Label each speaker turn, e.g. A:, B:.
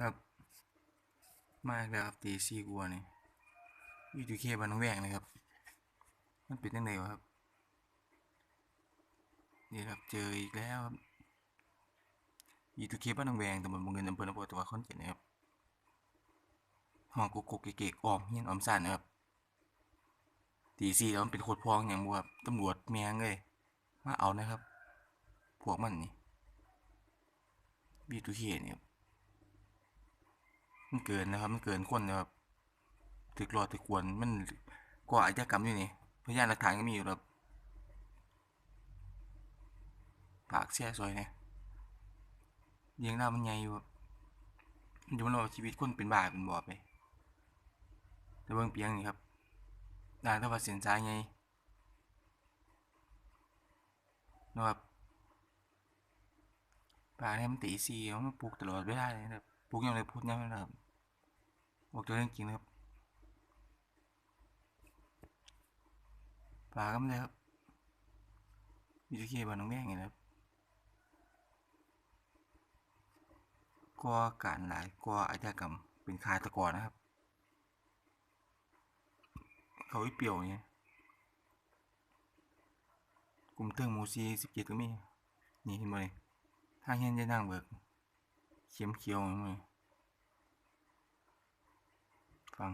A: ครับ มากแล้วครับตีซีกัวนี่ยูทูเคบันน้องแวงนะครับ มันเป็นยังไงวะครับนี่ครับเจออีกแล้วครับยูทูเคบ้านน้องแวงตำบลบางเงินอำเภอนองบัวจังหวัดขอนแก่นนะครับห้องกุกกุกเก๋ๆออมเฮียนออมซ่านนะครับตีซีแล้วมันเป็นโคตรพองอย่างบัวตำรวจแมงเลยมาเอานะครับ พวกมันนี่บีทูเคเนี่ยครับ มันเกินนะครับ มันเกินคนนะครับถึกรอถึกควรมันก่ออาชญากรรมอยู่นี่พยานหลักฐานก็มีอยู่ครับปากเสียสวยเนี่ยเลี้ยงหน้ามันใหญ่อยู่มันจะมันเอชีวิตคนเป็นบาเป็นบอไปแต่เบิ่งเปียงนี่ครับด่านตะวันเสียนซ้ายไงนะครับปลาเนี่ยมันตีซีมันปลูกตลอดเวลาเลยนะครับ ปลูกยังไงพูดยังไงนะครับบอกตัวเรื่องจริงนะครับปลาก็ไม่ได้ครับมีตะเคียนบานน้องแม่งไงนะครับก่อการหลายก่ออาชญากรรมเป็นคาตะกอนนะครับ เขาอีเปียวเนี่ยกลุ่มเทิงมูซีสิบเจ็ดก็มี นี่เห็นไหมทางเฮียนจะนั่งเบิก เขียมเขียวมั้ยฟัง